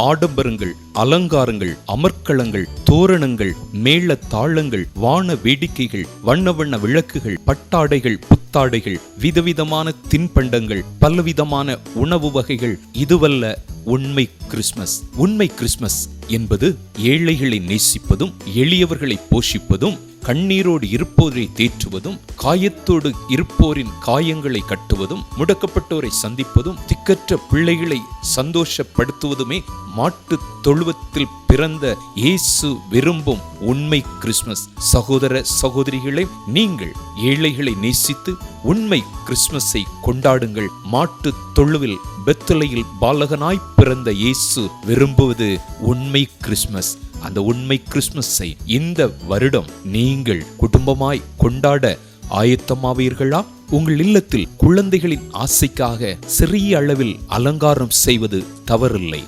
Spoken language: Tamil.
ஆடம்பரங்கள் அலங்காரங்கள் அமர்க்களங்கள் தோரணங்கள் மேள தாளங்கள் வான வேடிக்கைகள் வண்ண வண்ண விளக்குகள் பட்டாடைகள் புத்தாடைகள் விதவிதமான தின்பண்டங்கள் பலவிதமான உணவு வகைகள். இதுவல்ல உண்மை கிறிஸ்மஸ் உண்மை கிறிஸ்மஸ் என்பது ஏழைகளை நேசிப்பதும் எளியவர்களை போஷிப்பதும் கண்ணீரோடு இருப்போரை தேற்றுவதும் காயத்தோடு இருப்போரின் காயங்களை கட்டுவதும் முடக்கப்பட்டோரை சந்திப்பதும் திக்கற்ற பிள்ளைகளை சந்தோஷப்படுத்துவதுமே மாட்டு தொழுவத்தில் பிறந்த இயேசு விரும்பும் உண்மை கிறிஸ்மஸ் சகோதர சகோதரிகளை நீங்கள் ஏழைகளை நேசித்து உண்மை கிறிஸ்மஸை கொண்டாடுங்கள். மாட்டு தொழுவில் பெத்தலையில் பாலகனாய் பிறந்த இயேசு விரும்புவது உண்மை கிறிஸ்மஸ் அந்த உண்மை கிறிஸ்மஸை இந்த வருடம் நீங்கள் குடும்பமாய் கொண்டாட ஆயத்தமாவீர்களா? உங்கள் இல்லத்தில் குழந்தைகளின் ஆசைக்காக சிறிய அளவில் அலங்காரம் செய்வது தவறில்லை.